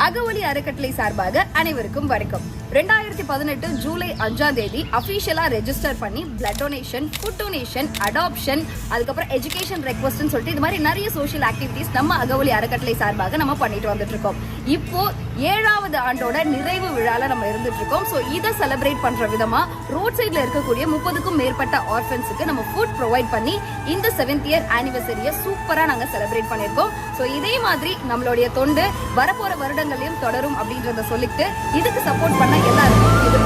அகவலி அறக்கட்டளை சார்பாக அனைவருக்கும் வணக்கம். ரெண்டாயிரத்தி பதினெட்டு ஜூலை அஞ்சாம் தேதி அஃபீஷியலா ரெஜிஸ்டர் பண்ணி blood donation food donation adoption அதுக்கப்புறம் எஜுகேஷன் ரெக்வஸ்ட்னு சொல்லிட்டு இது மாதிரி நிறைய சோஷியல் ஆக்டிவிட்டிஸ் நம்ம அகவலி அறக்கட்டளை சார்பாக நம்ம பண்ணிட்டு வந்துட்டு இருக்கோம். இப்போ ஏழாவது ஆண்டோட நிறைவு விழால நம்ம இருந்துட்டு இருக்கோம். ஸோ இதை செலிப்ரேட் பண்ற விதமா ரோட் சைட்ல இருக்கக்கூடிய முப்பதுக்கும் மேற்பட்ட ஆர்ஃபன்ஸுக்கு நம்ம ஃபுட் ப்ரொவைட் பண்ணி இந்த செவன்த் இயர் ஆனிவர்சரியை சூப்பரா நாங்க செலிப்ரேட் பண்ணியிருக்கோம். ஸோ இதே மாதிரி நம்மளுடைய தொண்டு வரப்போற வருடங்களையும் தொடரும் அப்படின்றத சொல்லிட்டு இதுக்கு சப்போர்ட் பண்ண Kita.